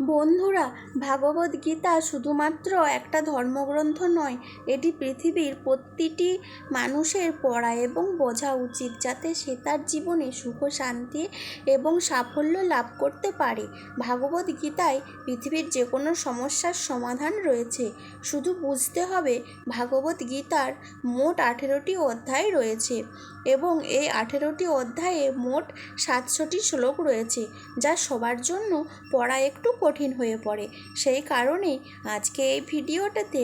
বন্ধুরা, ভাগবত গীতা শুধুমাত্র একটা ধর্মগ্রন্থ নয়, এটি পৃথিবীর প্রতিটি মানুষের পড়া এবং বোঝা উচিত যাতে সে তার জীবনে সুখ, শান্তি এবং সাফল্য লাভ করতে পারে। ভাগবত গীতায় পৃথিবীর যে কোনো সমস্যার সমাধান রয়েছে। শুধু বুঝতে হবে, ভাগবত গীতার মোট আঠেরোটি অধ্যায় রয়েছে। এবং এই আঠেরোটি অধ্যায়ে মোট সাতশোটি শ্লোক রয়েছে, যা সবার জন্য পড়া একটু কঠিন হয়ে পড়ে। সেই কারণে আজকে এই ভিডিওটাতে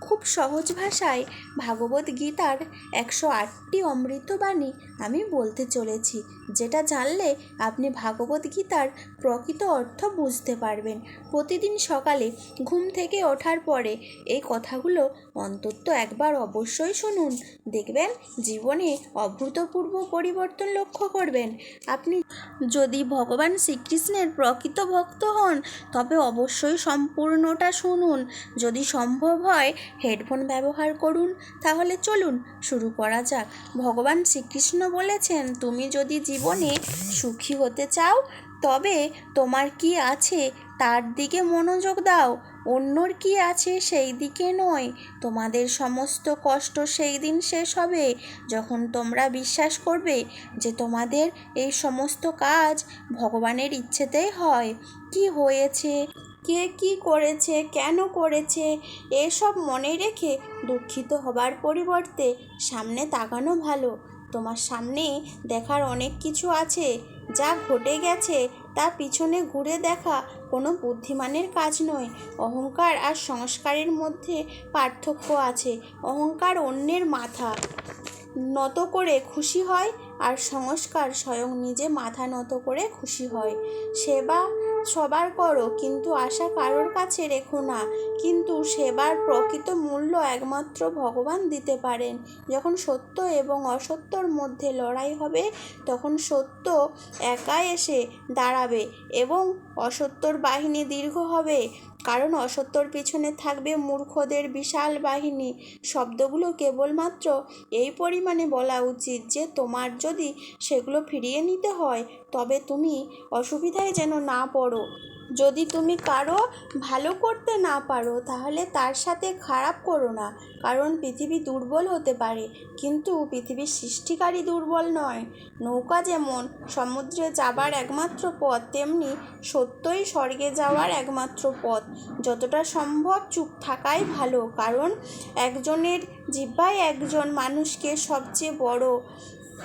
খুব সহজ ভাষায় ভাগবত গীতার একশো আটটি অমৃতবাণী আমি বলতে চলেছি। যেটা জানলে আপনি ভাগবত গীতার প্রকৃত অর্থ বুঝতে পারবেন। প্রতিদিন সকালে ঘুম থেকে ওঠার পরে এই কথাগুলো অন্তত একবার অবশ্যই শুনুন। দেখবেন জীবনে অভূতপূর্ব পরিবর্তন লক্ষ্য করবেন। আপনি যদি ভগবান শ্রীকৃষ্ণের প্রকৃত ভক্ত হন, তবে অবশ্যই সম্পূর্ণটা শুনুন। যদি সম্ভব হয় হেডফোন ব্যবহার করুন, তাহলে চলুন শুরু করা যাক। ভগবান শ্রীকৃষ্ণ বলেছেন, তুমি যদি জীবনে সুখী হতে চাও, তবে তোমার কি আছে তার দিকে মনোযোগ দাও, অন্যর কি আছে সেই দিকে নয়। তোমাদের সমস্ত কষ্ট সেই দিন শেষ হবে। যখন তোমরা বিশ্বাস করবে যে তোমাদের এই সমস্ত কাজ ভগবানের ইচ্ছেতেই হয়, কি হয়েছে, কে কি করেছে, কেন করেছে, এসব মনে রেখে দুঃখিত হবার পরিবর্তে সামনে তাকানো ভালো। তোমার সামনে দেখার অনেক কিছু আছে, যা ঘটে গেছে তা পিছনে ঘুরে দেখা কোনো বুদ্ধিমানের কাজ নয়। অহংকার আর সংস্কারের মধ্যে পার্থক্য আছে, অহংকার অন্যের মাথা নত করে খুশি হয় আর সংস্কার স্বয়ং নিজে মাথা নত করে খুশি হয়। সেবা সবার করো, কিন্তু আশা কারোর কাছে রেখো না। কিন্তু সেবার প্রকৃত মূল্য একমাত্র ভগবান দিতে পারেন। যখন সত্য এবং অসত্যর মধ্যে লড়াই হবে, তখন সত্য একা এসে দাঁড়াবে এবং অসত্যর বাহিনী দীর্ঘ হবে। কারণ অসত্যর পিছনে থাকবে মূর্খদের বিশাল বাহিনী। শব্দগুলো কেবলমাত্র এই পরিমাণে বলা উচিত যে, তোমার যদি সেগুলো ফিরিয়ে নিতে হয়, তবে তুমি অসুবিধায় যেন না পড়ো। যদি তুমি কারও ভালো করতে না পারো, তাহলে তার সাথে খারাপ করো না, কারণ পৃথিবী দুর্বল হতে পারে। কিন্তু পৃথিবীর সৃষ্টিকারী দুর্বল নয়। নৌকা যেমন সমুদ্রে যাবার একমাত্র পথ, তেমনি সত্যই স্বর্গে যাওয়ার একমাত্র পথ। যতটা সম্ভব চুপ থাকাই ভালো, কারণ একজনের জিব্বায় একজন মানুষকে সবচেয়ে বড়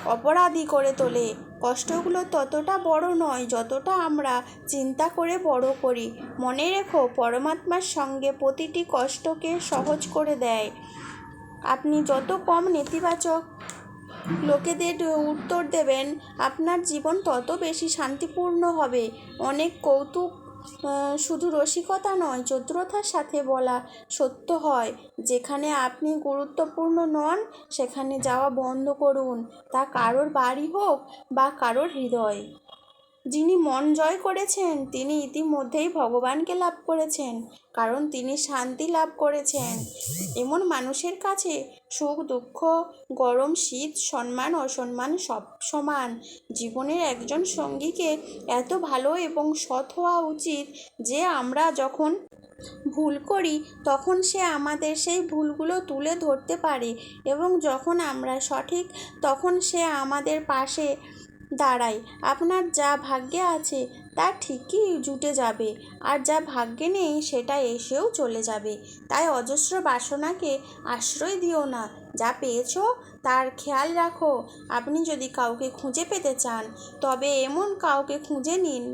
অপরাধী করে তোলে। কষ্টগুলো ততটা বড় নয় যতটা আমরা চিন্তা করে বড় করি। মনে রেখো, পরমাত্মার সঙ্গে প্রতিটি কষ্টকে সহজ করে দেয়। আপনি যত কম নেতিবাচক লোকেদের উত্তর দেবেন, আপনার জীবন তত বেশি শান্তিপূর্ণ হবে। অনেক কৌতুক শুধু রসিকতা নয়, চতুরতার সাথে বলা সত্য হয়। যেখানে আপনি গুরুত্বপূর্ণ নন, সেখানে যাওয়া বন্ধ করুন। তা কারোর বাড়ি হোক বা কারোর হৃদয়। যিনি মন জয় করেছেন, তিনি ইতিমধ্যেই ভগবানকে লাভ করেছেন, কারণ তিনি শান্তি লাভ করেছেন। এমন মানুষের কাছে সুখ, দুঃখ, গরম, শীত, সম্মান, অসম্মান সব সমান। জীবনের একজন সঙ্গীকে এত ভালো এবং সৎ হওয়া উচিত যে আমরা যখন ভুল করি, তখন সে আমাদের সেই ভুলগুলো তুলে ধরতে পারে এবং যখন আমরা সঠিক, তখন সে আমাদের পাশে দাঁড়ায় আপনার যা ভাগ্যে আছে তা ঠিকই জুটে যাবে, আর যা ভাগ্যে নেই সেটা এসেও চলে যাবে। তাই অজস্র বাসনাকে আশ্রয় দিও না, যা পেয়েছ তার খেয়াল রাখো। আপনি যদি কাউকে খুঁজে পেতে চান, তবে এমন কাউকে খুঁজে নিন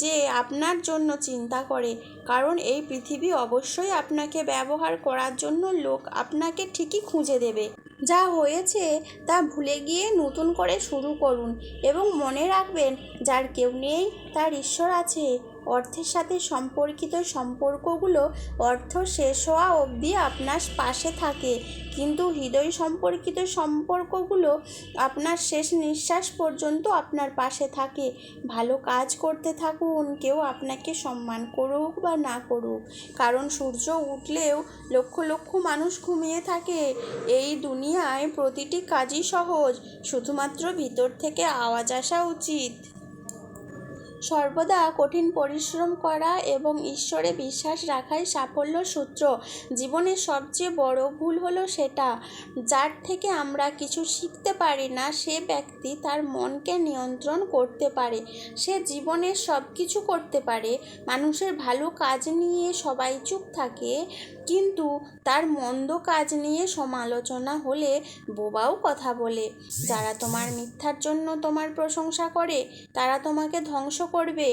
যে আপনার জন্য চিন্তা করে, কারণ এই পৃথিবী অবশ্যই আপনাকে ব্যবহার করার জন্য লোক আপনাকে ঠিকই খুঁজে দেবে। যা হয়েছে তা ভুলে গিয়ে নতুন করে শুরু করুন এবং মনে রাখবেন, যার কেউ নেই, তার ঈশ্বর আছে। অর্থের সাথে সম্পর্কিত সম্পর্কগুলো অর্থ শেষ হওয়া অবধি আপনার পাশে থাকে। কিন্তু হৃদয় সম্পর্কিত সম্পর্কগুলো আপনার শেষ নিঃশ্বাস পর্যন্ত আপনার পাশে থাকে। ভালো কাজ করতে থাকুন, কেউ আপনাকে সম্মান করুক বা না করুক। কারণ সূর্য উঠলেও লক্ষ লক্ষ মানুষ ঘুমিয়ে থাকে। এই দুনিয়ায় প্রতিটি কাজই সহজ, শুধুমাত্র ভিতর থেকে আওয়াজ আসা উচিত। সর্বদা কঠিন পরিশ্রম করা এবং ঈশ্বরে বিশ্বাস রাখাই সাফল্য সূত্র। জীবনের সবচেয়ে বড় ভুল হলো সেটা। যার থেকে আমরা কিছু শিখতে পারি না, সে ব্যক্তি তার মনকে নিয়ন্ত্রণ করতে পারে। সে জীবনের সব কিছু করতে পারে। মানুষের ভালো কাজ নিয়ে সবাই চুপ থাকে, কিন্তু তার মন্দ কাজ নিয়ে সমালোচনা হলে বোবাও কথা বলে। যারা তোমার মিথ্যার জন্য তোমার প্রশংসা করে, তারা তোমাকে ধ্বংস করবে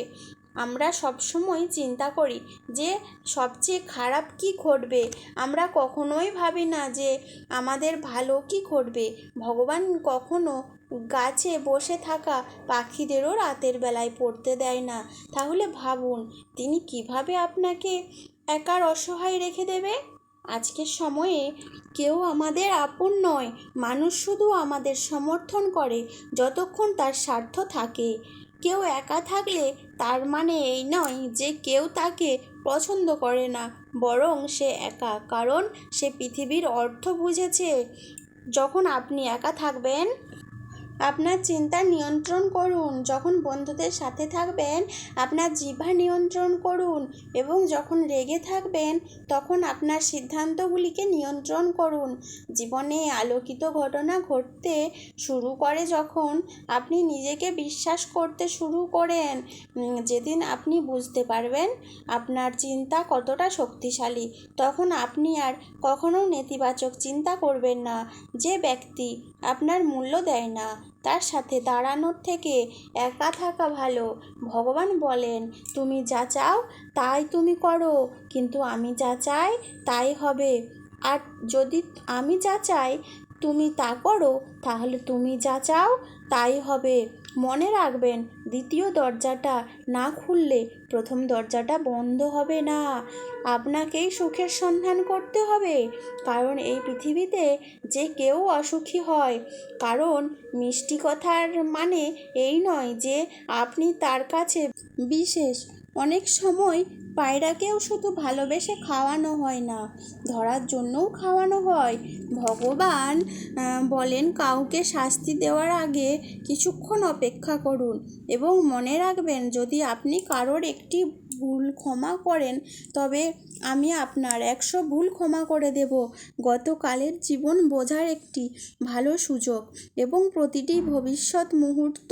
আমরা সবসময় চিন্তা করি যে, সবচেয়ে খারাপ কি ঘটবে? আমরা কখনোই ভাবি না যে, আমাদের ভালো কি ঘটবে। ভগবান কখনো গাছে বসে থাকা পাখিদেরও রাতের বেলায় পড়তে দেয় না। তাহলে ভাবুন, তিনি কীভাবে আপনাকে একার অসহায় রেখে দেবে? আজকের সময়ে কেউ আমাদের আপন নয়। মানুষ শুধু আমাদের সমর্থন করে, যতক্ষণ তার স্বার্থ থাকে। কেউ একা থাকলে তার মানে এই নয় যে কেউ তাকে পছন্দ করে না, বরং সে একা। কারণ সে পৃথিবীর অর্থ বুঝেছে। যখন আপনি একা থাকবেন আপনার চিন্তা নিয়ন্ত্রণ করুন। যখন বন্ধুদের সাথে থাকবেন, আপনার জিহ্বা নিয়ন্ত্রণ করুন এবং যখন রেগে থাকবেন, তখন আপনার সিদ্ধান্তগুলিকে নিয়ন্ত্রণ করুন। জীবনে আলোকিত ঘটনা ঘটতে শুরু করে যখন আপনি নিজেকে বিশ্বাস করতে শুরু করেন যেদিন আপনি বুঝতে পারবেন আপনার চিন্তা কতটা শক্তিশালী, তখন আপনি আর কখনো নেতিবাচক চিন্তা করবেন না। যে ব্যক্তি আপনার মূল্য দেয় না তার সাথে দাঁড়ানোর থেকে একা থাকা ভালো। ভগবান বলেন, তুমি যা চাও তাই তুমি করো, কিন্তু আমি যা চাই তাই হবে। আর যদি আমি যা চাই তুমি তা করো, তাহলে তুমি যা চাও তাই হবে। মনে রাখবেন, দ্বিতীয় দরজাটা না খুললে প্রথম দরজাটা বন্ধ হবে না। আপনাকেই সুখের সন্ধান করতে হবে, কারণ এই পৃথিবীতে যে কেউ অসুখী হয়। কারণ মিষ্টি কথার মানে এই নয় যে আপনি তার কাছে, বিশেষ, অনেক সময় পায়রাকেও শুধু ভালোবেসে খাওয়ানো হয় না, ধরার জন্যও খাওয়ানো হয়। ভগবান বলেন কাউকে শাস্তি দেওয়ার আগে কিছুক্ষণ অপেক্ষা করুন এবং মনে রাখবেন, যদি আপনি কারোর একটি ভুল ক্ষমা করেন, তবে আমি আপনার একশো ভুল ক্ষমা করে দেব। গতকালের জীবন বোঝার একটি ভালো সুযোগ এবং প্রতিটি ভবিষ্যৎ মুহূর্ত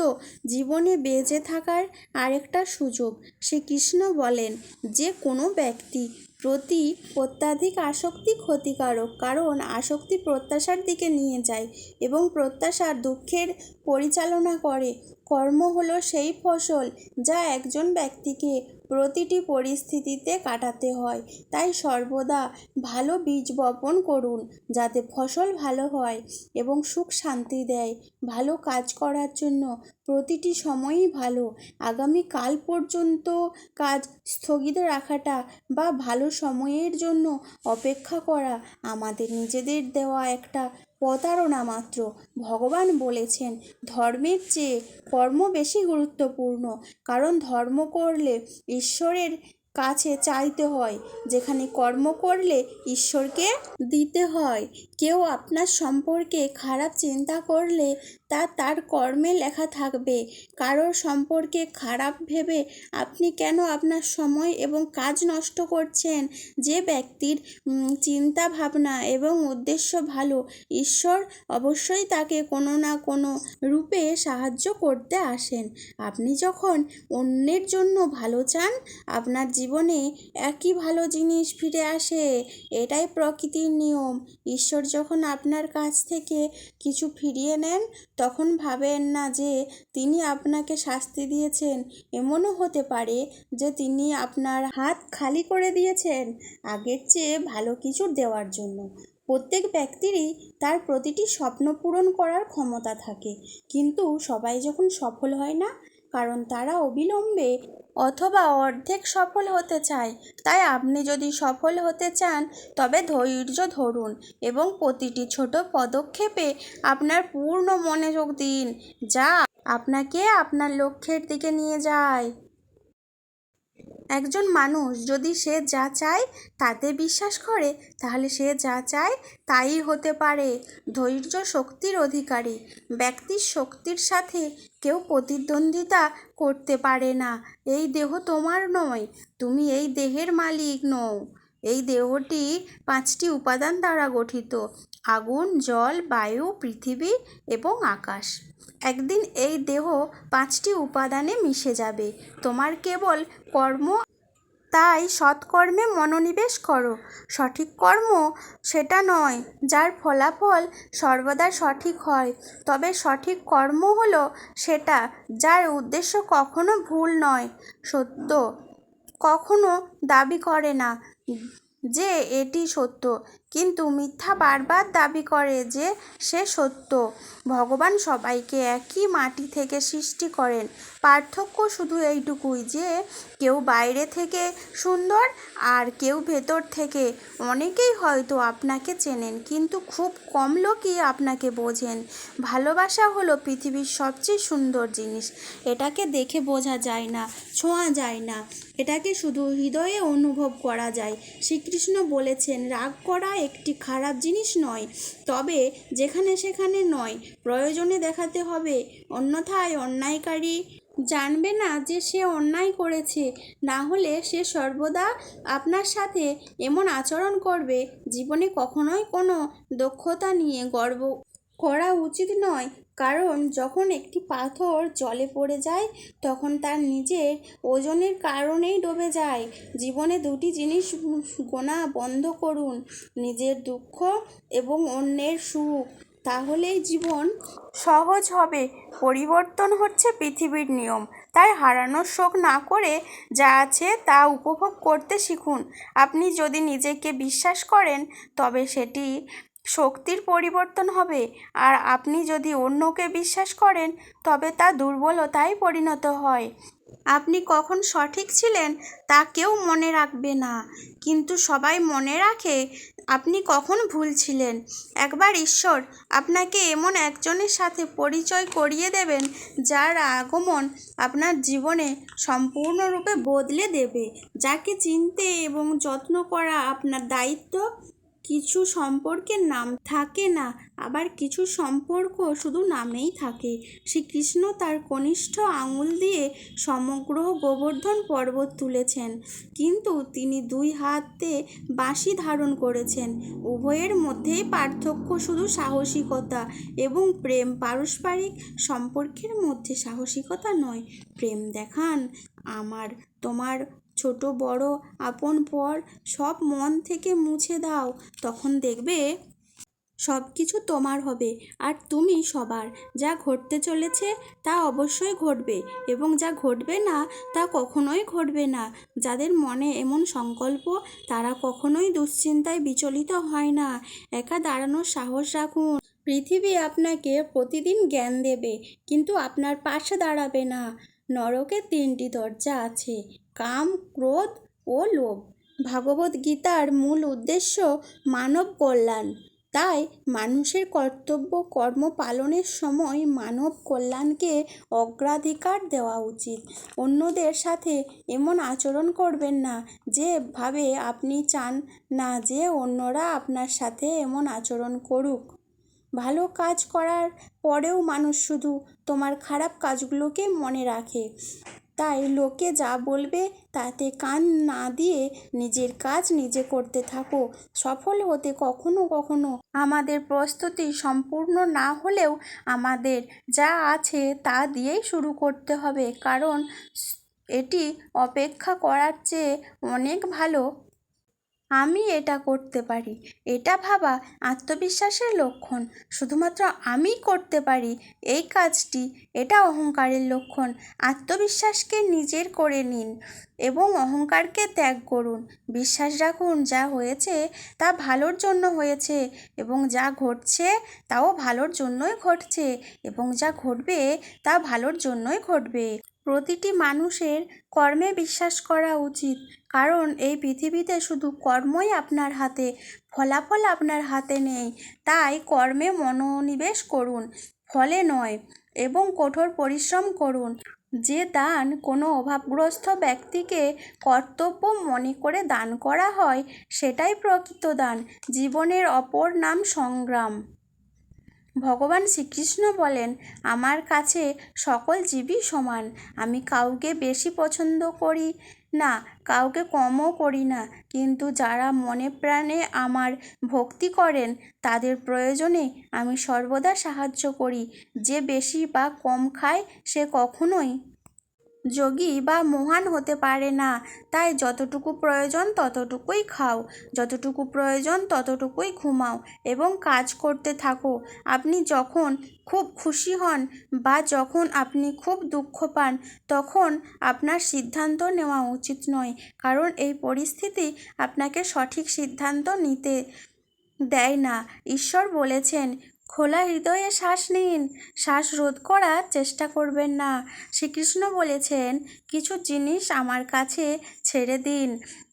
জীবনে বেঁচে থাকার আরেকটা সুযোগ। শ্রীকৃষ্ণ বলেন যে কোনো ব্যক্তি প্রতি অত্যাধিক আসক্তি ক্ষতিকারক, কারণ আসক্তি প্রত্যাশার দিকে নিয়ে যায় এবং প্রত্যাশার দুঃখের পরিচালনা করে। কর্ম হলো সেই ফসল যা একজন ব্যক্তিকে প্রতিটি পরিস্থিতিতে কাটাতে হয়। তাই সর্বদা ভালো বীজ বপন করুন, যাতে ফসল ভালো হয় এবং সুখ শান্তি দেয়। ভালো কাজ করার জন্য প্রতিটি সময়ই ভালো। আগামী কাল পর্যন্ত কাজ স্থগিত রাখাটা বা ভালো সময়ের জন্য অপেক্ষা করা আমাদের নিজেদের দেওয়া একটা প্রতারণা মাত্র। ভগবান বলেছেন, ধর্মের চেয়ে কর্ম বেশি গুরুত্বপূর্ণ, কারণ ধর্ম করলে ঈশ্বরের কাছে চাইতে হয়, যেখানে কর্ম করলে ঈশ্বরকে দিতে হয়। কেউ আপনার সম্পর্কে খারাপ চিন্তা করলে তা তার কর্মে লেখা থাকবে। কারোর সম্পর্কে খারাপ ভেবে আপনি কেন আপনার সময় এবং কাজ নষ্ট করছেন? যে ব্যক্তির চিন্তা ভাবনা এবং উদ্দেশ্য ভালো, ঈশ্বর অবশ্যই তাকে কোনো না কোনো রূপে সাহায্য করতে আসেন। আপনি যখন অন্যের জন্য ভালো চান, আপনার জীবনে একই ভালো জিনিস ফিরে আসে। এটাই প্রকৃতির নিয়ম। ঈশ্বর যখন আপনার কাছ থেকে কিছু ফিরিয়ে নেন তখন ভাবেন না যে তিনি আপনাকে শাস্তি দিয়েছেন। এমনও হতে পারে যে তিনি আপনার হাত খালি করে দিয়েছেন আগের চেয়ে ভালো কিছু দেওয়ার জন্য। প্রত্যেক ব্যক্তিরই তার প্রতিটি স্বপ্ন পূরণ করার ক্ষমতা থাকে। কিন্তু সবাই যখন সফল হয় না কারণ তারা অবিলম্বে অথবা অর্ধেক সফল হতে চায়। তাই আপনি যদি সফল হতে চান, তবে ধৈর্য ধরুন এবং প্রতিটি ছোট পদক্ষেপে আপনার পূর্ণ মনোযোগ দিন, যা আপনাকে আপনার লক্ষ্যের দিকে নিয়ে যায়। একজন মানুষ যদি সে যা চায় তাতে বিশ্বাস করে, তাহলে সে যা চায় তাই হতে পারে। ধৈর্য শক্তির অধিকারী। ব্যক্তির শক্তির সাথে কেউ প্রতিদ্বন্দ্বিতা করতে পারে না। এই দেহ তোমার নয়, তুমি এই দেহের মালিক নও। এই দেহটি পাঁচটি উপাদান দ্বারা গঠিত, আগুন, জল, বায়ু, পৃথিবী এবং আকাশ। একদিন এই দেহ পাঁচটি উপাদানে মিশে যাবে। তোমার কেবল কর্ম, তাই সৎকর্মে মনোনিবেশ করো। সঠিক কর্ম সেটা নয়, যার ফলাফল সর্বদা সঠিক হয়। তবে সঠিক কর্ম হলো সেটা, যার উদ্দেশ্য কখনো ভুল নয়, সত্য কখনো দাবি করে না। যে এটি সত্য, কিন্তু মিথ্যা বারবার দাবি করে যে সে সত্য। ভগবান সবাইকে একই মাটি থেকে সৃষ্টি করেন। পার্থক্য শুধু এইটুকুই যে, কেউ বাইরে থেকে সুন্দর আর কেউ ভেতর থেকে। অনেকেই হয়তো আপনাকে চেনেন, কিন্তু খুব কম লোকই আপনাকে বোঝেন। ভালোবাসা হলো পৃথিবীর সবচেয়ে সুন্দর জিনিস। এটাকে দেখে বোঝা যায় না, ছোঁয়া যায় না। এটাকে শুধু হৃদয়ে অনুভব করা যায়। শ্রীকৃষ্ণ বলেছেন, রাগ করা একটি খারাপ জিনিস নয়, তবে যেখানে সেখানে নয়। প্রয়োজনে দেখাতে হবে। অন্যথায় অন্যায়কারী জানবে না যে সে অন্যায় করেছে। না হলে সে সর্বদা আপনার সাথে এমন আচরণ করবে, জীবনে কখনোই কোনো দক্ষতা নিয়ে গর্ব করা উচিত নয়। কারণ যখন একটি পাথর জলে পড়ে যায়, তখন তার নিজের ওজনের কারণেই ডুবে যায়। জীবনে দুটি জিনিস গোনা বন্ধ করুন, নিজের দুঃখ এবং অন্যের সুখ। তাহলেই জীবন সহজ হবে। পরিবর্তন হচ্ছে পৃথিবীর নিয়ম। তাই হারানোর শোক না করে যা আছে তা উপভোগ করতে শিখুন। আপনি যদি নিজেকে বিশ্বাস করেন, তবে সেটি শক্তির পরিবর্তন হবে। আর আপনি যদি অন্যকে বিশ্বাস করেন, তবে তা দুর্বলতায় পরিণত হয়। আপনি কখন সঠিক ছিলেন, তা কেউ মনে রাখবে না। কিন্তু সবাই মনে রাখে, আপনি কখন ভুল ছিলেন। একবার ঈশ্বর আপনাকে এমন একজনের সাথে পরিচয় করিয়ে দেবেন, যার আগমন আপনার জীবনে সম্পূর্ণরূপে বদলে দেবে, যাকে চিনতে এবং যত্ন করা আপনার দায়িত্ব। কিছু সম্পর্কের নাম থাকে না, আবার কিছু সম্পর্ক শুধু নামেই থাকে। শ্রীকৃষ্ণ তার কনিষ্ঠ আঙুল দিয়ে সমগ্র গোবর্ধন পর্বত তুলেছেন। কিন্তু তিনি দুই হাতে বাঁশি ধারণ করেছেন। উভয়ের মধ্যেই পার্থক্য শুধু সাহসিকতা এবং প্রেম। পারস্পরিক সম্পর্কের মধ্যে সাহসিকতা নয়, প্রেম দেখান। আমার, তোমার ছোট, বড়, আপন, পর সব মন থেকে মুছে দাও। তখন দেখবে সব কিছু তোমার হবে আর তুমি সবার। যা ঘটতে চলেছে তা অবশ্যই ঘটবে এবং যা ঘটবে না তা কখনোই ঘটবে না। যাদের মনে এমন সংকল্প, তারা কখনোই দুশ্চিন্তায় বিচলিত হয় না। একা দাঁড়ানোর সাহস রাখুন। পৃথিবী আপনাকে প্রতিদিন জ্ঞান দেবে, কিন্তু আপনার পাশে দাঁড়াবে না। নরকে তিনটি দরজা আছে, কাম, ক্রোধ ও লোভ। ভাগবত গীতার মূল উদ্দেশ্য মানব কল্যাণ। তাই মানুষের কর্তব্য কর্ম পালনের সময় মানব কল্যাণকে অগ্রাধিকার দেওয়া উচিত। অন্যদের সাথে এমন আচরণ করবেন না যে ভাবে আপনি চান না যে অন্যরা আপনার সাথে এমন আচরণ করুক। ভালো কাজ করার পরেও মানুষ শুধু তোমার খারাপ কাজগুলোকে মনে রাখে। তাই লোকে যা বলবে তাতে কান না দিয়ে নিজের কাজ নিজে করতে থাকো। সফল হতে কখনো কখনো আমাদের প্রস্তুতি সম্পূর্ণ না হলেও আমাদের যা আছে তা দিয়েই শুরু করতে হবে। কারণ এটি অপেক্ষা করার চেয়ে অনেক ভালো আমি এটা করতে পারি। এটা ভাবা আত্মবিশ্বাসের লক্ষণ। শুধুমাত্র আমি করতে পারি এই কাজটি, এটা অহংকারের লক্ষণ। আত্মবিশ্বাসকে নিজের করে নিন এবং অহংকারকে ত্যাগ করুন। বিশ্বাস রাখুন যা হয়েছে তা ভালোর জন্য হয়েছে এবং যা ঘটছে তাও ভালোর জন্যই ঘটছে এবং যা ঘটবে তা ভালোর জন্যই ঘটবে। প্রতিটি মানুষের কর্মে বিশ্বাস করা উচিত। কারণ এই পৃথিবীতে শুধু কর্মই আপনার হাতে, ফলাফল আপনার হাতে নেই। তাই কর্মে মনোনিবেশ করুন, ফলে নয়, এবং কঠোর পরিশ্রম করুন। যে দান কোনো অভাবগ্রস্ত ব্যক্তিকে কর্তব্য মনে করে দান করা হয়, সেটাই প্রকৃত দান, জীবনের অপর নাম সংগ্রাম। ভগবান শ্রীকৃষ্ণ বলেন, আমার কাছে সকল জীবই সমান, আমি কাউকে বেশি পছন্দ করি না, কাউকে কমও করি না। কিন্তু যারা মনে প্রাণে আমার ভক্তি করেন, তাদের প্রয়োজনে আমি সর্বদা সাহায্য করি। যে বেশি বা কম খায়, সে কখনোই যোগী বা মহান হতে পারে না। তাই যতটুকু প্রয়োজন ততটুকুই খাও, যতটুকু প্রয়োজন ততটুকুই ঘুমাও এবং কাজ করতে থাকো। আপনি যখন খুব খুশি হন বা যখন আপনি খুব দুঃখ পান, তখন আপনার সিদ্ধান্ত নেওয়া উচিত নয়, কারণ এই পরিস্থিতি আপনাকে সঠিক সিদ্ধান্ত নিতে দেয় না। ঈশ্বর বলেছেন খোলা হৃদয়ে শ্বাস নিন। শ্বাস রোধ করার চেষ্টা করবেন না। শ্রীকৃষ্ণ বলেছেন, কিছু জিনিস আমার কাছে ছেড়ে দিন।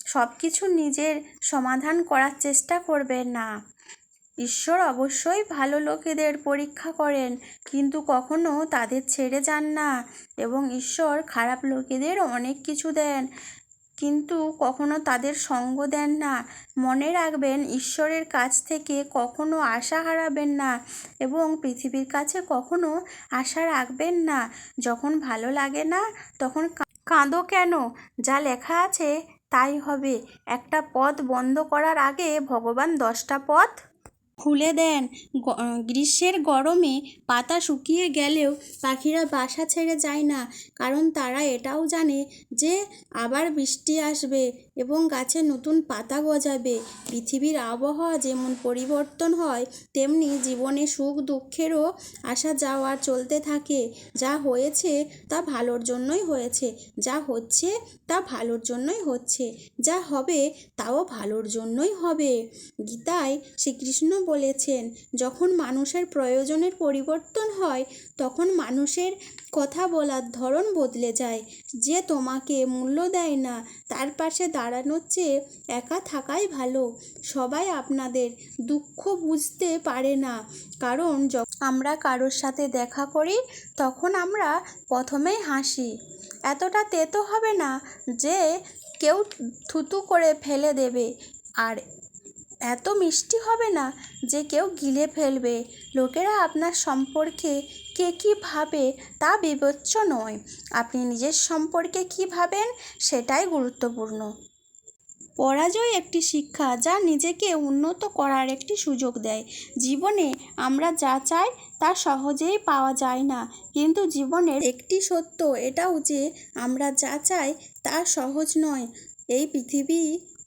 সব কিছু নিজের সমাধান করার চেষ্টা করবেন না। ঈশ্বর অবশ্যই ভালো লোকেদের পরীক্ষা করেন, কিন্তু কখনো তাদের ছেড়ে যান না এবং ঈশ্বর খারাপ লোকেদের অনেক কিছু দেন। কিন্তু কখনো তাদের সঙ্গ দেন না। মনে রাখবেন, ঈশ্বরের কাছ থেকে কখনো আশা হারাবেন না এবং পৃথিবীর কাছে কখনো আশা রাখবেন না। যখন ভালো লাগে না, তখন কাঁদো কেন? যা লেখা আছে তাই হবে। একটা পথ বন্ধ করার আগে ভগবান দশটা পথ খুলে দেন। গ্রীষ্মের গরমে পাতা শুকিয়ে গেলেও পাখিরা বাসা ছেড়ে যায় না, কারণ তারা এটাও জানে যে আবার বৃষ্টি আসবে। এবং গাছে নতুন পাতা গজাবে। পৃথিবীর আবহাওয়া যেমন পরিবর্তন হয়, তেমনি জীবনে সুখ দুঃখেরও আসা যাওয়া চলতে থাকে, যা হয়েছে তা ভালোর জন্যই হয়েছে, যা হচ্ছে তা ভালোর জন্যই হচ্ছে, যা হবে তাও ভালোর জন্যই হবে। গীতায় শ্রীকৃষ্ণ বলেছেন, যখন মানুষের প্রয়োজনের পরিবর্তন হয়, তখন মানুষের কথা বলার ধরন বদলে যায়। যে তোমাকে মূল্য দেয় না, তার পাশে দাঁড়ানোর চেয়ে একা থাকাই ভালো। সবাই আপনাদের দুঃখ বুঝতে পারে না। কারণ যখন আমরা কারোর সাথে দেখা করি, তখন আমরা প্রথমেই হাসি। এতটা তেতো হবে না যে কেউ থুতু করে ফেলে দেবে। আর এত মিষ্টি হবে না যে কেউ গিলে ফেলবে। লোকেরা আপনার সম্পর্কে কে কী ভাবে তা বিবেচ্য নয়। আপনি নিজের সম্পর্কে কী ভাবেন সেটাই গুরুত্বপূর্ণ। পরাজয় একটি শিক্ষা যা নিজেকে উন্নত করার একটি সুযোগ দেয়। জীবনে আমরা যা চাই তা সহজেই পাওয়া যায় না, কিন্তু জীবনের একটি সত্য এটাও যে আমরা যা চাই তা সহজ নয়। এই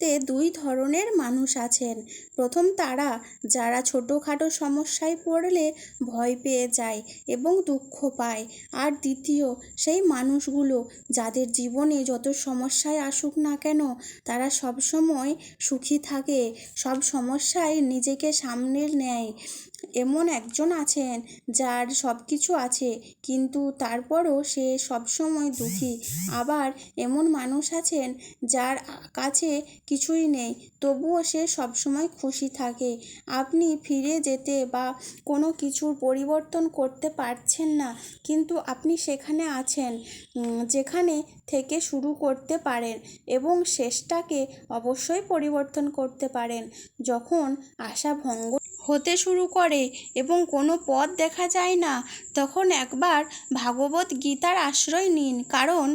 পৃথিবীতে দুই ধরনের মানুষ আছেন। প্রথম তারা, যারা ছোটোখাটো সমস্যায় পড়লে ভয় পেয়ে যায় এবং দুঃখ পায়। আর দ্বিতীয়, সেই মানুষগুলো, যাদের জীবনে যত সমস্যায় আসুক না কেন, তারা সবসময় সুখী থাকে, সব সমস্যায় নিজেকে সামনে নেয়। এমন একজন আছেন যার সব কিছু আছে, কিন্তু তারপরও সে সবসময় দুঃখী। আবার এমন মানুষ আছেন যার কাছে কিছুই নেই, তবুও সে সবসময় খুশি থাকে। আপনি ফিরে যেতে বা কোনো কিছুর পরিবর্তন করতে পারছেন না, কিন্তু আপনি সেখানে আছেন যেখানে থেকে শুরু করতে পারেন এবং শেষটাকে অবশ্যই পরিবর্তন করতে পারেন, যখন আশা ভঙ্গ হতে শুরু করে এবং কোনো পথ দেখা যায় না, তখন একবার ভাগবত গীতার আশ্রয় নিন। কারণ